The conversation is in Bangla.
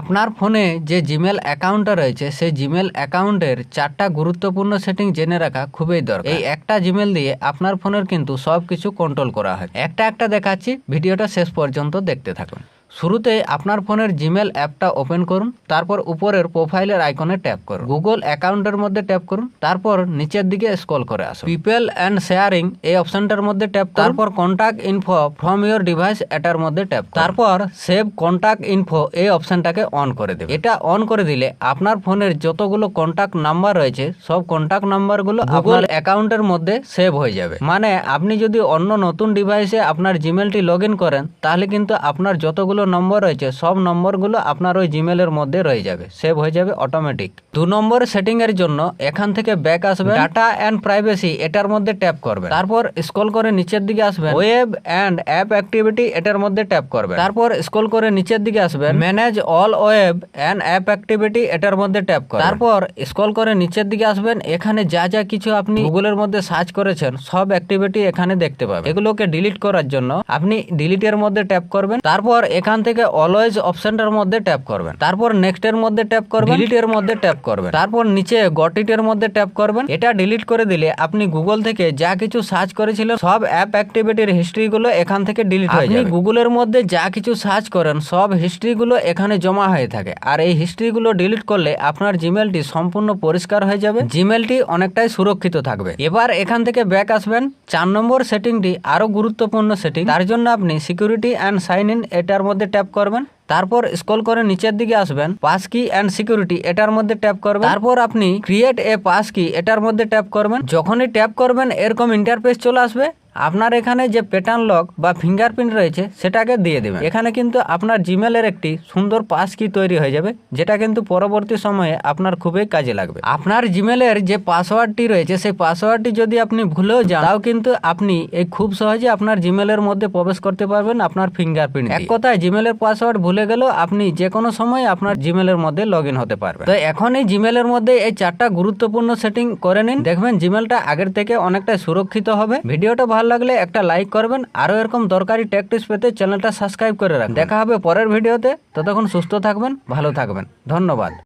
আপনার ফোনে যে জিমেল অ্যাকাউন্টটা রয়েছে, সেই জিমেল অ্যাকাউন্টের চারটা গুরুত্বপূর্ণ সেটিং জেনে রাখা খুবই দরকার। এই একটা জিমেল দিয়ে আপনার ফোনের কিন্তু সব কিছু কন্ট্রোল করা হয়। একটা একটা দেখাচ্ছি, ভিডিওটা শেষ পর্যন্ত দেখতে থাকুন। শুরুতে আপনার ফোনের জিমেল অ্যাপটা ওপেন করুন তারপর উপরের প্রোফাইলের আইকনে ট্যাপ করুন। গুগল অ্যাকাউন্টের মধ্যে ট্যাপ করুন তারপর নিচের দিকে স্ক্রল করে আসুন। পিপল অ্যান্ড শেয়ারিং এই অপশনটার মধ্যে ট্যাপ তারপর contact info from your device এটার মধ্যে ট্যাপ তারপর সেভ কন্টাক্ট ইনফো এই অপশনটাকে অন করে দেবে এটা অন করে দিলে আপনার ফোনের যতগুলো কন্টাক্ট নাম্বার রয়েছে সব কন্ট্যাক্ট নাম্বারগুলো আপনার অ্যাকাউন্টের মধ্যে সেভ হয়ে যাবে। মানে আপনি যদি অন্য নতুন ডিভাইসে আপনার জিমেলটি লগ করেন তাহলে কিন্তু আপনার যতগুলো নম্বর রয়েছে সব নম্বরগুলো আপনার ওই জিমেলের মধ্যে রয়ে যাবে সেভ হয়ে যাবে অটোমেটিক দু নম্বর সেটিং এর জন্য এখান থেকে ব্যাক আসবে ডাটা অ্যান্ড প্রাইভেসি এটার মধ্যে ট্যাপ করবে তারপর স্ক্রল করে নিচের দিকে আসবে ওয়েব অ্যান্ড অ্যাপ অ্যাক্টিভিটি এটার মধ্যে ট্যাপ করবে তারপর স্ক্রল করে নিচের দিকে আসবে manage all web and app activity এটার মধ্যে ট্যাপ করবে তারপর স্ক্রল করে নিচের দিকে আসবেন। এখানে যা যা কিছু আপনি গুগলের মধ্যে সার্চ করেছেন সব অ্যাক্টিভিটি এখানে দেখতে পাবেন। এগুলোকে ডিলিট করার জন্য আপনি ডিলিটের মধ্যে ট্যাপ করবেন। তারপর এখান থেকে অলওয়েজ অপশনটার মধ্যে ট্যাপ করবেন। তারপর নেক্সট এর মধ্যে ট্যাপ করবেন। ডিলিট এর মধ্যে ট্যাপ করবেন। তারপর নিচে গটিট এর মধ্যে ট্যাপ করবেন। এটা ডিলিট করে দিলে আপনি গুগল থেকে যা কিছু সার্চ করেছিলেন সব অ্যাপ অ্যাক্টিভিটির হিস্ট্রি গুলো এখান থেকে ডিলিট হয়ে যাবে। গুগলের মধ্যে যা কিছু সার্চ করেন সব হিস্ট্রি গুলো এখানে জমা হয়ে থাকে। আর এই হিস্ট্রি গুলো ডিলিট করলে আপনার জিমেলটি সম্পূর্ণ পরিষ্কার হয়ে যাবে। জিমেলটি অনেকটাই সুরক্ষিত থাকবে। এবার এখান থেকে ব্যাক আসবেন। চার নম্বর সেটিংটি আরও গুরুত্বপূর্ণ সেটিং তার জন্য আপনি সিকিউরিটি অ্যান্ড সাইন ইন এটার মধ্যে ট্যাপ করবেন। তারপর স্ক্রল করে নিচের দিকে আসবেন পাস কি অ্যান্ড সিকিউরিটি এটার মধ্যে ট্যাপ করবেন। তারপর আপনি ক্রিয়েট এ পাস কি এটার মধ্যে ট্যাপ করবেন। যখনই ট্যাপ করবেন, এরকম ইন্টারফেস চলে আসবে। আপনার এখানে যে প্যাটার্ন লক বা ফিঙ্গারপ্রিন্ট রয়েছে, সেটাকে দিয়ে দেবেন। এখানে কিন্তু আপনার জিমেলের একটি সুন্দর পাস কি তৈরি হয়ে যাবে, যেটা কিন্তু পরবর্তী সময়ে আপনার খুবই কাজে লাগবে। আপনার জিমেলের যে পাসওয়ার্ডটি রয়েছে, সেই পাসওয়ার্ডটি যদি আপনি ভুলেও যান, তাও কিন্তু আপনি এই খুব সহজে আপনার জিমেলের মধ্যে প্রবেশ করতে পারবেন, আপনার ফিঙ্গারপ্রিন্ট এক কথায় জিমেলের পাসওয়ার্ড ভুলে গেলেও আপনি যে কোনো সময় আপনার জিমেলের মধ্যে লগ হতে পারবে তো এখন এই জিমেলের মধ্যে এই চারটা গুরুত্বপূর্ণ সেটিং করে নিন। দেখবেন জিমেলটা আগের থেকে অনেকটাই সুরক্ষিত হবে। ভিডিওটা ভালো লাগলে একটা লাইক করবেন। আরও এরকম দরকারি ট্যাকটিস পেতে চ্যানেলটা সাবস্ক্রাইব করে রাখবেন। দেখা হবে পরের ভিডিওতে। ততক্ষণ সুস্থ থাকবেন, ভালো থাকবেন। ধন্যবাদ।